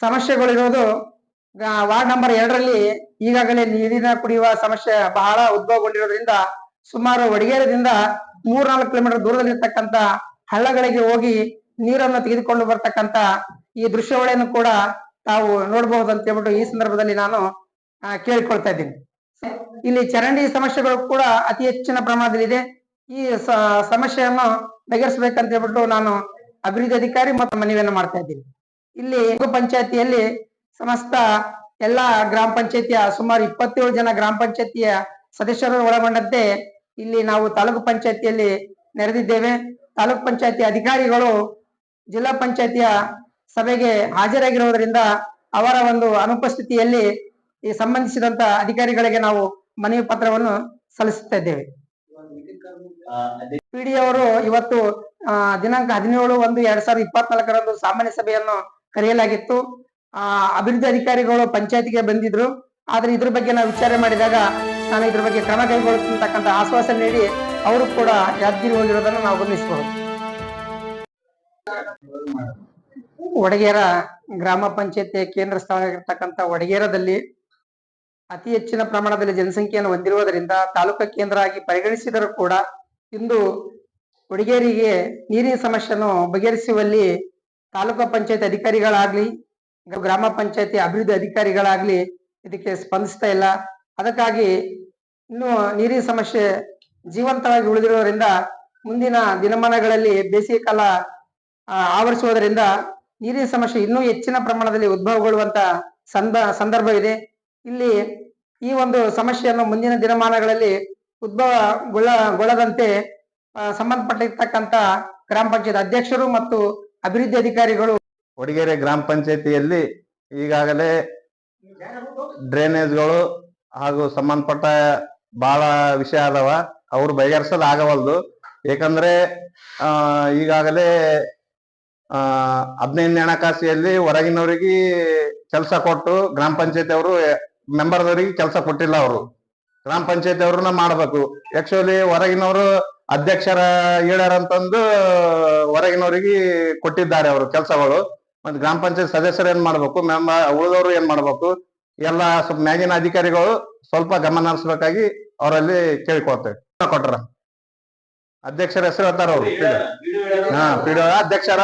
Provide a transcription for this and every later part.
ಸಮಸ್ಯೆಗಳಿರೋದು ward number ಎರಡರಲ್ಲಿ ಈಗಾಗಲೇ ನೀರಿನ ಕುಡಿಯುವ ಸಮಸ್ಯೆ ಬಹಳ ಉದ್ಭವಗೊಂಡಿರೋದ್ರಿಂದ ಸುಮಾರು ವಡಗೇರದಿಂದ ಮೂರ್ನಾಲ್ಕು ಕಿಲೋಮೀಟರ್ ದೂರದಲ್ಲಿರ್ತಕ್ಕಂತ ಹಳ್ಳಗಳಿಗೆ ಹೋಗಿ ನೀರನ್ನು ತೆಗೆದುಕೊಂಡು ಬರ್ತಕ್ಕಂತ ಈ ದೃಶ್ಯಾವಳಿಯನ್ನು ಕೂಡ ತಾವು ನೋಡಬಹುದು ಅಂತ ಹೇಳ್ಬಿಟ್ಟು ಈ ಸಂದರ್ಭದಲ್ಲಿ ನಾನು ಕೇಳಿಕೊಳ್ತಾ ಇದ್ದೀನಿ. ಇಲ್ಲಿ ಚರಂಡಿ ಸಮಸ್ಯೆಗಳು ಕೂಡ ಅತಿ ಹೆಚ್ಚಿನ ಪ್ರಮಾಣದಲ್ಲಿದೆ. ಈ ಸಮಸ್ಯೆಯನ್ನು ಬಗೆಹರಿಸಬೇಕಂತ ಹೇಳ್ಬಿಟ್ಟು ನಾನು ಅಭಿವೃದ್ಧಿ ಅಧಿಕಾರಿ ಮತ್ತು ಮನವಿಯನ್ನು ಮಾಡ್ತಾ ಇದ್ದೀನಿ. ಇಲ್ಲಿ ಪಂಚಾಯತಿಯಲ್ಲಿ ಸಮಸ್ತ ಎಲ್ಲಾ ಗ್ರಾಮ ಪಂಚಾಯತಿಯ ಸುಮಾರು ಇಪ್ಪತ್ತೇಳು ಜನ ಗ್ರಾಮ ಪಂಚಾಯತಿಯ ಸದಸ್ಯರು ಒಳಗೊಂಡಂತೆ ಇಲ್ಲಿ ನಾವು ತಾಲೂಕು ಪಂಚಾಯತಿಯಲ್ಲಿ ನೆರೆದಿದ್ದೇವೆ. ತಾಲೂಕು ಪಂಚಾಯತಿ ಅಧಿಕಾರಿಗಳು ಜಿಲ್ಲಾ ಪಂಚಾಯತಿಯ ಸಭೆಗೆ ಹಾಜರಾಗಿರುವುದರಿಂದ ಅವರ ಒಂದು ಅನುಪಸ್ಥಿತಿಯಲ್ಲಿ ಈ ಸಂಬಂಧಿಸಿದಂತ ಅಧಿಕಾರಿಗಳಿಗೆ ನಾವು ಮನವಿ ಪತ್ರವನ್ನು ಸಲ್ಲಿಸುತ್ತಾ ಇದ್ದೇವೆ. ಪಿಡಿ ಅವರು ಇವತ್ತು ದಿನಾಂಕ ಹದಿನೇಳು ಒಂದು ಎರಡ್ ಸಾವಿರದ ಇಪ್ಪತ್ನಾಲ್ಕರಂದು ಸಾಮಾನ್ಯ ಸಭೆಯನ್ನು ಕರೆಯಲಾಗಿತ್ತು. ಆ, ಅಭಿವೃದ್ಧಿ ಅಧಿಕಾರಿಗಳು ಪಂಚಾಯತಿಗೆ ಬಂದಿದ್ರು. ಆದ್ರೆ ಇದ್ರ ಬಗ್ಗೆ ನಾವು ವಿಚಾರ ಮಾಡಿದಾಗ ನಾನು ಇದ್ರ ಬಗ್ಗೆ ಕ್ರಮ ಕೈಗೊಳ್ಳುತ್ತಕ್ಕಂತ ಆಶ್ವಾಸನೆ ನೀಡಿ ಅವರು ಕೂಡ ಯಾದಗಿರಿ ಹೋಗಿರೋದನ್ನು ನಾವು ಗಮನಿಸಬಹುದು. ಒಡಗೇರ ಗ್ರಾಮ ಪಂಚಾಯತಿಯ ಕೇಂದ್ರ ಸ್ಥಳವಾಗಿರ್ತಕ್ಕಂಥ ಒಡಗೇರದಲ್ಲಿ ಅತಿ ಹೆಚ್ಚಿನ ಪ್ರಮಾಣದಲ್ಲಿ ಜನಸಂಖ್ಯೆಯನ್ನು ಹೊಂದಿರುವುದರಿಂದ ತಾಲೂಕು ಕೇಂದ್ರ ಆಗಿ ಪರಿಗಣಿಸಿದರೂ ಕೂಡ ಇಂದು ವಡಗೇರಿಗೆ ನೀರಿನ ಸಮಸ್ಯೆಯನ್ನು ಬಗೆಹರಿಸುವಲ್ಲಿ ತಾಲೂಕು ಪಂಚಾಯತ್ ಅಧಿಕಾರಿಗಳಾಗ್ಲಿ ಗ್ರಾಮ ಪಂಚಾಯತಿ ಅಭಿವೃದ್ಧಿ ಅಧಿಕಾರಿಗಳಾಗ್ಲಿ ಇದಕ್ಕೆ ಸ್ಪಂದಿಸ್ತಾ ಇಲ್ಲ. ಅದಕ್ಕಾಗಿ ಇನ್ನು ನೀರಿನ ಸಮಸ್ಯೆ ಜೀವಂತವಾಗಿ ಉಳಿದಿರೋದ್ರಿಂದ ಮುಂದಿನ ದಿನಮಾನಗಳಲ್ಲಿ ಬೇಸಿಗೆ ಕಾಲ ಆವರಿಸುವುದರಿಂದ ನೀರಿನ ಸಮಸ್ಯೆ ಇನ್ನೂ ಹೆಚ್ಚಿನ ಪ್ರಮಾಣದಲ್ಲಿ ಉದ್ಭವಗೊಳ್ಳುವಂತ ಸಂದ ಇದೆ. ಇಲ್ಲಿ ಈ ಒಂದು ಸಮಸ್ಯೆಯನ್ನು ಮುಂದಿನ ದಿನಮಾನಗಳಲ್ಲಿ ಉದ್ಭವಗೊಳ್ಳದಂತೆ ಸಂಬಂಧಪಟ್ಟಿರ್ತಕ್ಕಂಥ ಗ್ರಾಮ ಪಂಚಾಯತ್ ಅಧ್ಯಕ್ಷರು ಮತ್ತು ಅಭಿವೃದ್ಧಿ ಅಧಿಕಾರಿಗಳು ಕೊಡಿಗೆರೆ ಗ್ರಾಮ ಪಂಚಾಯತಿಯಲ್ಲಿ ಈಗಾಗಲೇ ಡ್ರೈನೇಜ್ಗಳು ಹಾಗೂ ಸಂಬಂಧಪಟ್ಟ ಬಹಳ ವಿಷಯ ಅದಾವ. ಅವ್ರು ಬಗೆಹರಿಸೋದು ಆಗವಲ್ದು. ಏಕಂದ್ರೆ ಈಗಾಗಲೇ ಹದಿನೈದನೇ ಹಣಕಾಸಿಯಲ್ಲಿ ಹೊರಗಿನವರಿಗೆ ಕೆಲಸ ಕೊಟ್ಟು ಗ್ರಾಮ ಪಂಚಾಯತಿ ಅವರು ಮೆಂಬರ್ದವರಿಗೆ ಕೆಲಸ ಕೊಟ್ಟಿಲ್ಲ ಅವರು. ಗ್ರಾಮ ಪಂಚಾಯತಿ ಅವ್ರನ್ನ ಮಾಡ್ಬೇಕು. ಆಕ್ಚುಲಿ ಹೊರಗಿನವರು ಅಧ್ಯಕ್ಷರ ಹೇಳ್ಯಾರಂತಂದು ಹೊರಗಿನವರಿಗೆ ಕೊಟ್ಟಿದ್ದಾರೆ ಅವರು ಕೆಲಸಗಳು. ಮತ್ತೆ ಗ್ರಾಮ ಪಂಚಾಯತ್ ಸದಸ್ಯರು ಏನ್ ಮಾಡ್ಬೇಕು ಮೆಂಬ ಉಳಿದವರು ಏನ್ ಮಾಡ್ಬೇಕು, ಎಲ್ಲ ಸ್ವಲ್ಪ ಮ್ಯಾಗಿನ ಅಧಿಕಾರಿಗಳು ಸ್ವಲ್ಪ ಗಮನ ಹರಿಸ್ಬೇಕಾಗಿ ಅವರಲ್ಲಿ ಕೇಳಿಕೊಳ್ತೇವೆ. ಕೊಟ್ರ. ಅಧ್ಯಕ್ಷರ ಹೆಸರು ಹೇಳ್ತಾರ ಅವರು ಹಾ ಪಿಡಿಒ ಅಧ್ಯಕ್ಷರ.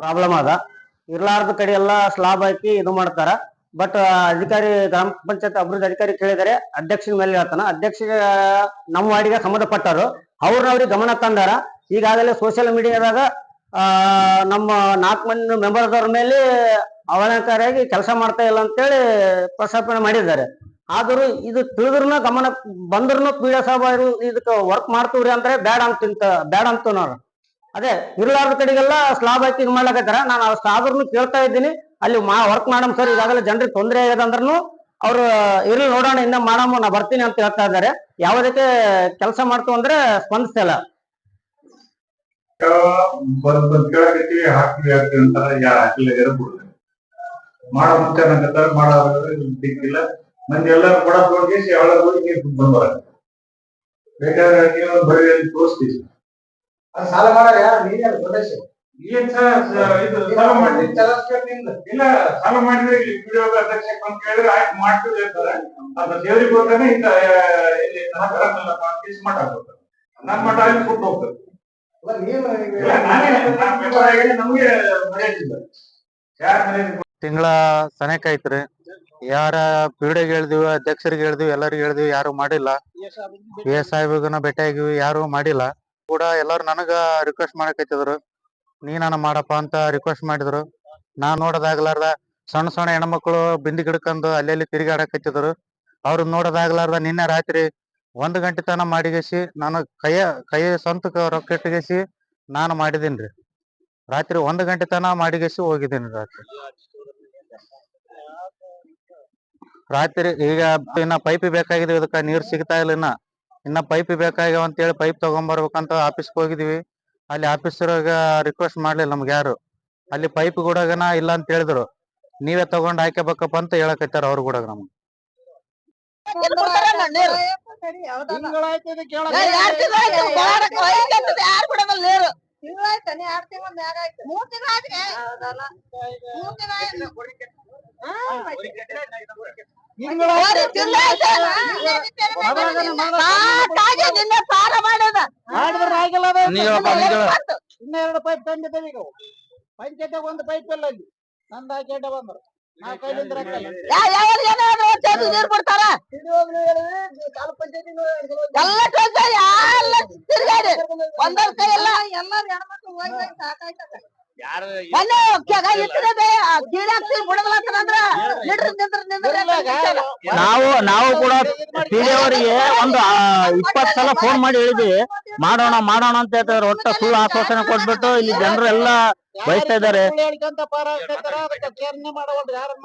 ಪ್ರಾಬ್ಲಮ್ ಅದ. ಇರ್ಲಾರ್ದ ಕಡೆ ಎಲ್ಲಾ ಸ್ಲಾಬ್ ಹಾಕಿ ಇದು ಮಾಡ್ತಾರ. ಬಟ್ ಅಧಿಕಾರಿ, ಗ್ರಾಮ ಪಂಚಾಯತ್ ಅಭಿವೃದ್ಧಿ ಅಧಿಕಾರಿ ಕೇಳಿದರೆ ಅಧ್ಯಕ್ಷನ ಮೇಲೆ ಹೇಳ್ತಾನ. ಅಧ್ಯಕ್ಷ ನಮ್ಮ ವಾರ್ಡಿಗೆ ಸಂಬಂಧಪಟ್ಟರು ಅವ್ರನ್ನ ಅವ್ರಿಗೆ ಗಮನ ತಂದಾರ. ಈಗಾಗಲೇ ಸೋಷಿಯಲ್ ಮೀಡಿಯಾದಾಗ ಆ, ನಮ್ಮ ನಾಲ್ಕು ಮಂದಿ ಮೆಂಬರ್ದವ್ರ ಮೇಲೆ ಅವಲಂಕಾರಿಯಾಗಿ ಕೆಲಸ ಮಾಡ್ತಾ ಇಲ್ಲ ಅಂತೇಳಿ ಪ್ರಸ್ತಾಪನೆ ಮಾಡಿದ್ದಾರೆ. ಆದರೂ ಇದು ತಿಳಿದ್ರೂ ಗಮನ ಬಂದ್ರು ಪೀಡ ಸಾಹೇಬರು ಇದಕ್ಕೆ ವರ್ಕ್ ಮಾಡ್ತೀವ್ರಿ ಅಂದ್ರೆ ಬೇಡ ಅಂತ ಬ್ಯಾಡ ಅಂತ ಅದೇ ಇರ್ಲಾರ್ದ ಕಡೆಗೆಲ್ಲ ಸ್ಲಾಬ್ ಹಾಕಿ ಮಾಡ್ಲಾಕತ್ತಾರ. ನಾನು ಆದ್ರೂ ಕೇಳ್ತಾ ಇದ್ದೀನಿ. ಅಲ್ಲಿ ಮಾ ವರ್ಕ್ ಮಾಡಮ್ ಸರ್ ಈಗಾಗಲೇ ಜನರಿಗೆ ತೊಂದರೆ ಆಗ್ಯದ ಅಂದ್ರೂ ಅವ್ರು ಇರ್ಲಿ ನೋಡೋಣ ಇನ್ನ ಮಾಡಮ್ಮ ನಾ ಬರ್ತೀನಿ ಅಂತ ಹೇಳ್ತಾ ಇದ್ದಾರೆ. ಯಾವುದಕ್ಕೆ ಕೆಲಸ ಮಾಡ್ತು ಅಂದ್ರೆ ಸ್ಪಂದಿಸ್ತಾ ಇಲ್ಲ ಮಾಡೋ ಮುಂಚೆ ಅನ್ನಕತ್ತಾರ ಮಾಡೋ ಸಿಕ್ಕಿಲ್ಲ ಮಂದಿ ಎಲ್ಲರೂ ಕೂಡ ಹೋಗಿ ಅವಳ ಹೋಗಿ ನೀರು ಬಂದವರ ಬೇಕಾದ್ರೆ ನೀವು ಬರೀ ತೋರಿಸ್ತೀವಿ. ಸಾಲ ಮಾಡೋರು ಯಾರು? ನೀನೇ ಸದಸ್ಯ ಏನ್ ಸರ್ ಇದು ಸಾಲ ಮಾಡಿ. ಇಲ್ಲ ಸಾಲ ಮಾಡಿದ್ರೆ ಇಲ್ಲಿ ವಿಡಿಯೋ ಅಧ್ಯಕ್ಷ ಅಂತ ಕೇಳಿದ್ರೆ ಆಯ್ತು ಮಾಡ್ತೀವಿ ಅಂತಾರೆ. ಅದ್ರ ದೇವ್ರಿಗೆ ಹೋಗ್ತಾನೆ ಇಂತ ಇಲ್ಲಿ ಬರಲ್ಲ ಕೇಸ್ ಆಗ್ತದೆ ನನ್ನ ಮಠ ಅಲ್ಲಿ ಕೊಟ್ಟು ಹೋಗ್ತದೆ ತಿಂಗಳ ಸನೇಕ ಐತ್ರಿ. ಯಾರ ಪೀಡೆಗೆ ಹೇಳಿದ್ವಿ ಅಧ್ಯಕ್ಷರಿಗೆ ಹೇಳಿದ್ವಿ ಎಲ್ಲರಿಗೂ ಹೇಳಿದ್ವಿ ಯಾರು ಮಾಡಿಲ್ಲ. ಎ ಸಾಹೇಬ್ ಭೇಟಿ ಆಗಿವಿ ಯಾರು ಮಾಡಿಲ್ಲ. ಕೂಡ ಎಲ್ಲಾರು ನನಗ ರಿಕ್ವೆಸ್ಟ್ ಮಾಡಕತ್ತಿದ್ರು ನೀ ನಾನು ಮಾಡಪ್ಪ ಅಂತ ರಿಕ್ವೆಸ್ಟ್ ಮಾಡಿದ್ರು. ನಾ ನೋಡೋದಾಗ್ಲಾರ್ದ ಸಣ್ಣ ಸಣ್ಣ ಹೆಣ್ಮಕ್ಳು ಬಿಂದಿ ಗಿಡಕಂದು ಅಲ್ಲೆಲ್ಲಿ ತಿರುಗಾಡಕತ್ತಿದ್ರು. ಅವ್ರು ನೋಡೋದಾಗ್ಲಾರ್ದ ನಿನ್ನೆ ರಾತ್ರಿ ಒಂದ್ ಗಂಟೆ ತನ ಮಾಡಿಗೆಸಿ, ನಾನು ಕೈಯ, ಕೈ ಸ್ವಂತ ರೊಕ್ಕ ಇಟ್ಟಿಗೆಸಿ ನಾನು ಮಾಡಿದೀನ್ರಿ. ರಾತ್ರಿ ಒಂದ್ ಗಂಟೆ ತನ ಮಾಡಿಗೆಸಿ ಹೋಗಿದ್ದೀನಿ ರಾತ್ರಿ. ರಾತ್ರಿ ಈಗ ಇನ್ನ ಪೈಪ್ ಬೇಕಾಗಿದೆ, ಇದಕ್ಕ ನೀರ್ ಸಿಗ್ತಾ ಇಲ್ಲ ಇನ್ನ. ಇನ್ನ ಪೈಪ್ ಬೇಕಾಗ್ಯಾವ ಅಂತೇಳಿ ಪೈಪ್ ತಗೊಂಬರ್ಬೇಕಂತ ಆಫೀಸ್ಗೆ ಹೋಗಿದೀವಿ. ಅಲ್ಲಿ ಆಫೀಸರ್ಗ ರಿಕ್ವೆಸ್ಟ್ ಮಾಡ್ಲಿಲ್ಲ ನಮ್ಗೆ ಯಾರು. ಅಲ್ಲಿ ಪೈಪ್ ಕೂಡಗನ ಇಲ್ಲ ಅಂತ ಹೇಳಿದ್ರು. ನೀವೇ ತಗೊಂಡ್ ಹಾಕಬೇಕಪ್ಪ ಅಂತ ಹೇಳಕತ್ತಾರ ಅವ್ರು ಕೂಡ ನಮ್ಗೆ. ಇನ್ನೆರಡು ಪೈಪ್ ತಂದಿದ್ದೇವೆ ಈಗ ಪಂಚಾಯತ್ ಒಂದು ಪೈಪ್ ಇಲ್ಲ ಅಲ್ಲಿ. ನಂದ ಕೇಟ ಬಂದ್ರು. ನಾ ಕೈಲಿಂದ. ನೀರ್ ಬಿಡ್ತಾರ? ಎಲ್ಲ ಕೆಲ್ಸ ಎಲ್ಲ ತಿರ್ಗಾಡಿ. ಒಂದೊಂದ್ ಕೈ ಎಲ್ಲ ಎಲ್ಲಾರು ಹೆಣ್ಮಕ್ಳು ಹೋಗಿ ಹೋಗಿ ಸಾಕಾಯ್ತದ. ಮೊನ್ನೆ ಕೆಗ ಇಟ್ಟಿದೆ ಕೀಳಿ ಹಾಕ್ಸಿ ಬಿಡದಲತ್ತಂದ್ರ ನಿಂದ್ರ ನಿಂದ್ರ ನಿಂದ್ರ ನಾವು ನಾವು ಕೂಡ ಅವರಿಗೆ ಒಂದು ಇಪ್ಪತ್ ಸಲ ಫೋನ್ ಮಾಡಿ ಹೇಳಿದ್ವಿ. ಮಾಡೋಣ ಮಾಡೋಣ ಅಂತ ಹೇಳ್ತಾರೆ ಒಟ್ಟ ಸುಳ್ಳು ಆಶ್ವಾಸನೆ ಕೊಟ್ಬಿಟ್ಟು ಇಲ್ಲಿ ಜನರು ಎಲ್ಲ ಬಯಸ್ತಾ ಇದ್ದಾರೆ.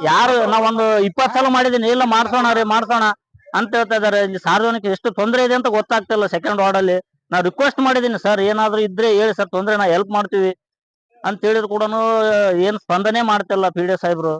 ಯಾರು ನಾವೊಂದು ಇಪ್ಪತ್ ಸಲ ಮಾಡಿದೀನಿ. ಇಲ್ಲ ಮಾಡ್ಸೋಣ ರೀ ಮಾಡ್ಸೋಣ ಅಂತ ಹೇಳ್ತಾ ಇದಾರೆ ಸಾರ್ವಜನಿಕ ಎಷ್ಟು ತೊಂದರೆ ಇದೆ ಅಂತ ಗೊತ್ತಾಗ್ತಿಲ್ಲ ಸೆಕೆಂಡ್ ವಾರ್ಡ್ ಅಲ್ಲಿ. ನಾ ರಿಕ್ವೆಸ್ಟ್ ಮಾಡಿದೀನಿ ಸರ್ ಏನಾದ್ರು ಇದ್ರೆ ಹೇಳಿ ಸರ್ ತೊಂದ್ರೆ ನಾ ಹೆಲ್ಪ್ ಮಾಡ್ತೀವಿ. ಅಂತ ಹೇಳಿದ್ರು ಕೂಡ ಏನ್ ಸ್ಪಂದನೆ ಮಾಡ್ತಿಲ್ಲ ಪಿ ಡಿ ಸಾಹೇಬ್ರು.